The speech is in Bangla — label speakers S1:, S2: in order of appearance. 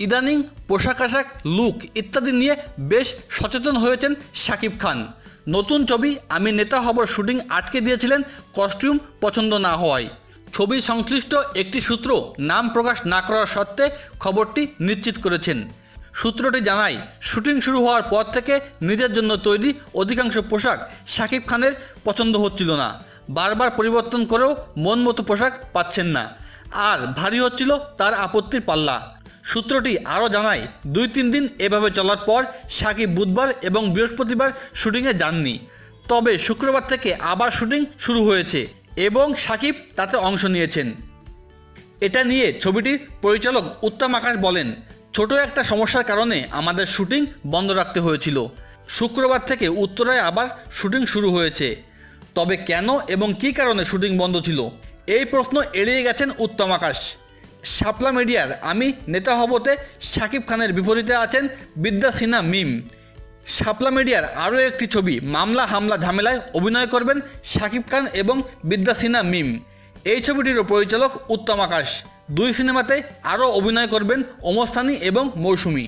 S1: ইদানিং পোশাক আশাক, লুক ইত্যাদি নিয়ে বেশ সচেতন হয়েছেন শাকিব খান। নতুন ছবি আমি নেতা হবর শুটিং আটকে দিয়েছিলেন, কস্টিউম পছন্দ না হওয়ায়। ছবি সংশ্লিষ্ট একটি সূত্র নাম প্রকাশ না করার সত্ত্বে খবরটি নিশ্চিত করেছেন। সূত্রটি জানায়, শুটিং শুরু হওয়ার পর থেকে নিজের জন্য তৈরি অধিকাংশ পোশাক শাকিব খানের পছন্দ হচ্ছিল না। বারবার পরিবর্তন করেও মন মতো পোশাক পাচ্ছেন না। আর ভারী হচ্ছিল তার আপত্তির পাল্লা। সূত্রটি আরও জানায়, দুই তিন দিন এভাবে চলার পর সাকিব বুধবার এবং বৃহস্পতিবার শুটিংয়ে যাননি। তবে শুক্রবার থেকে আবার শুটিং শুরু হয়েছে এবং সাকিব তাতে অংশ নিয়েছেন। এটা নিয়ে ছবিটির পরিচালক উত্তম আকাশ বলেন, ছোট একটা সমস্যার কারণে আমাদের শুটিং বন্ধ রাখতে হয়েছিল। শুক্রবার থেকে উত্তরায় আবার শুটিং শুরু হয়েছে। তবে কেন এবং কী কারণে শুটিং বন্ধ ছিল? এই প্রশ্ন এড়িয়ে গেছেন উত্তম আকাশ। শাপলা মিডিয়ার আমি নেতা হবতে শাকিব খানের বিপরীতে আছেন বিদ্যা সিনহা মিম। শাপলা মিডিয়ার আরও একটি ছবি, মামলা, হামলা, ঝামেলায় অভিনয় করবেন শাকিব খান এবং বিদ্যা সিনহা মিম। এই ছবিটিরও পরিচালক উত্তম আকাশ। দুই সিনেমাতে আরও অভিনয় করবেন ওমস্থানি এবং মৌসুমী।